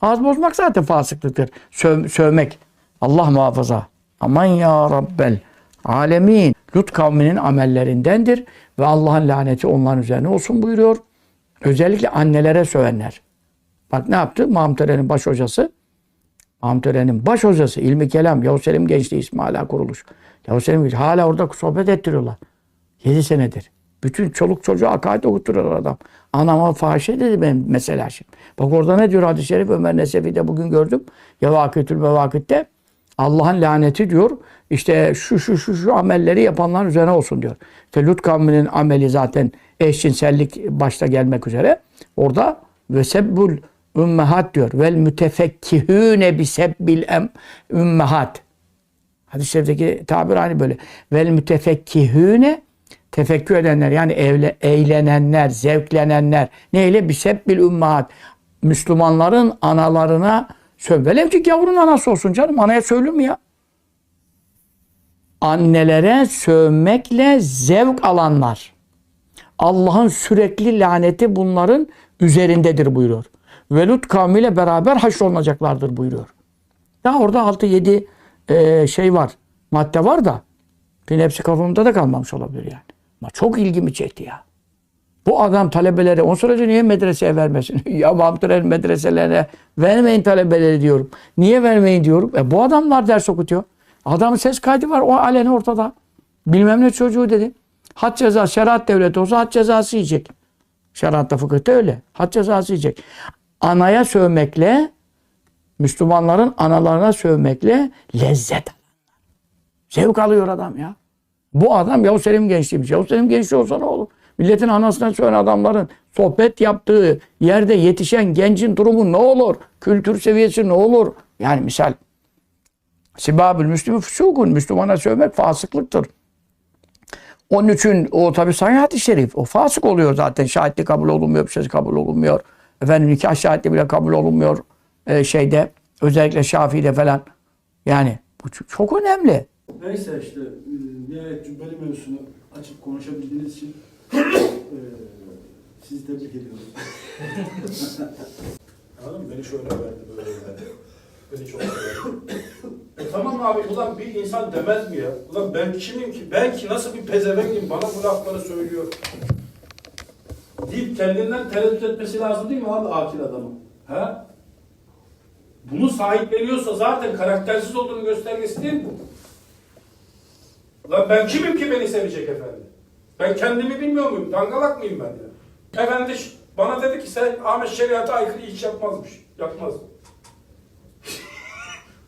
Ağız bozmak zaten fasıklıktır. Söv- sövmek. Allah muhafaza. Aman ya Rabbel alemin. Lut kavminin amellerindendir ve Allah'ın laneti onların üzerine olsun buyuruyor. Özellikle annelere sövenler. Bak ne yaptı? Mahmut baş hocası. Mahmut Eren'in baş hocası İlmi Kelam, Yavuz Selim Gençliği ismi hala kuruluş. Yavuz Selim Gençliği hala orada sohbet ettiriyorlar. 7 senedir. Bütün çoluk çocuğa akaid okutturuyor adam. Anama fahişe dedi ben mesela şimdi. Bak orada ne diyor hadis-i şerif Ömer Nesefi'de bugün gördüm. Yevakitül Mevakit'te Allah'ın laneti diyor. İşte şu şu şu şu amelleri yapanların üzerine olsun diyor. İşte Lut kavminin ameli zaten eşcinsellik başta gelmek üzere. Orada ve sebbul ümmehat diyor. Vel mütefekkihüne bi sebbil ümmehat. Hadis-i şerifteki tabir aynı böyle. Vel mütefekkihüne tefekkür edenler yani evle, eğlenenler, zevklenenler. Neyle? Bir sebbil ümmahat. Müslümanların analarına söv. Velev ki yavrunun anası olsun canım. Anaya söylür mü ya? Annelere sövmekle zevk alanlar. Allah'ın sürekli laneti bunların üzerindedir buyuruyor. Velut kavmiyle beraber haşrolunacaklardır buyuruyor. Ya orada 6-7 e, şey var. Madde var da. Benim hepsi kafamda da kalmamış olabilir yani. Çok ilgimi çekti ya. Bu adam talebelere, on sonra niye medreseye vermesin? ya Mahmutların medreselerine vermeyin talebeleri diyorum. Niye vermeyin diyorum. E bu adamlar ders okutuyor. Adamın ses kaydı var, o aleni ortada. Bilmem ne çocuğu dedi. Had cezası, şeriat devleti olsa had cezası yiyecek. Şeriatta fıkıhta öyle. Had cezası yiyecek. Anaya sövmekle, Müslümanların analarına sövmekle lezzet Zevk alıyor adam ya. Bu adam Yavuz Selim gençliğiymiş. Yavuz Selim gençliği olsa ne olur? Milletin anasına söven adamların sohbet yaptığı yerde yetişen gencin durumu ne olur? Kültür seviyesi ne olur? Yani misal Sibabül Müslümü fusukun. Müslümana sövmek fasıklıktır. Onun için o tabi hadis-i şerif. O fasık oluyor zaten. Şahitlik kabul olunmuyor, bir şey kabul olunmuyor. Efendim nikah şahitliği bile kabul olunmuyor ee, şeyde. Özellikle Şafii'de falan. Yani bu çok önemli. Neyse işte e, nihayet cübbeli mevzusunu açıp konuşabildiğiniz için e, sizi tebrik ediyorum. Anladın mı? Beni şöyle verdi, böyle verdi. Beni çok verdi. E tamam abi, ulan bir insan demez mi ya? Ulan ben kimim ki? Ben ki nasıl bir pezevengim bana bu lafları söylüyor. Deyip kendinden tereddüt etmesi lazım değil mi abi akil adamın? Ha? Bunu sahipleniyorsa zaten karaktersiz olduğunu göstergesi değil mi bu? Lan ben kimim ki beni sevecek efendi? Ben kendimi bilmiyor muyum? Dangalak mıyım ben ya? Efendi bana dedi ki sen Ahmet şeriata aykırı iş yapmazmış. Yapmaz.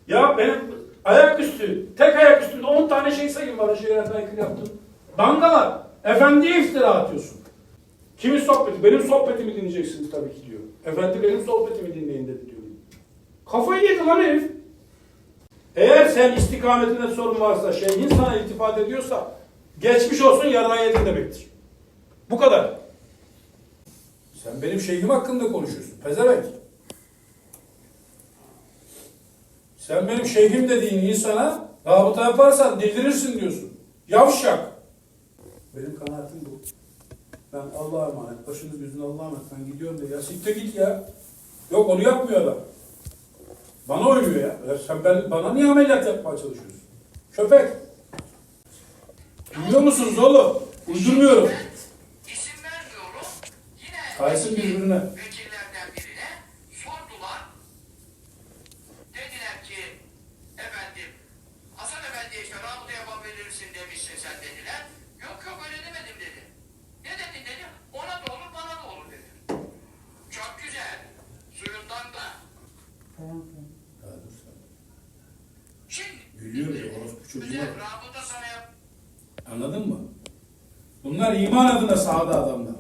ya benim ayaküstü, tek ayaküstünde 10 tane şey sayın bana şeriata aykırı yaptım. Dangalak. Efendiye iftira atıyorsun. Kimin sohbeti? Benim sohbetimi dinleyeceksiniz tabii ki diyor. Efendi benim sohbetimi dinleyin dedi diyor. Kafayı yedi lan herif. Eğer sen istikametinde sorun varsa, şeyhin sana iltifat ediyorsa, geçmiş olsun yaradan yedin demektir. Bu kadar. Sen benim şeyhim hakkında konuşuyorsun. Pezevenk. Sen benim şeyhim dediğin insana rabıta yaparsan deldirirsin diyorsun. Yavşak. Benim kanaatim bu. Ben Allah'a emanet, başınız gözün Allah'a emanet. Ben gidiyorum de ya siktir git ya. Yok onu yapmıyor adam. Bana uyuyor ya. ya sen ben, bana niye ameliyat yapmaya çalışıyorsun? Köpek. Duyuyor musunuz oğlum? Uydurmuyorum. İsim vermiyorum. Yine Kaysın birbirine. vekillerden birine sordular. Dediler ki efendim Hasan Efendi işte rabıta yapabilirsin demişsin sen dediler. Yok yok öyle demedim dedi. Ne dedin dedi. Ona da olur bana da olur dedi. Çok güzel. Suyundan da. Şimdi Gülüyor ya orospu çocuğu. Anladın mı? Bunlar iman adına sahada adamlar.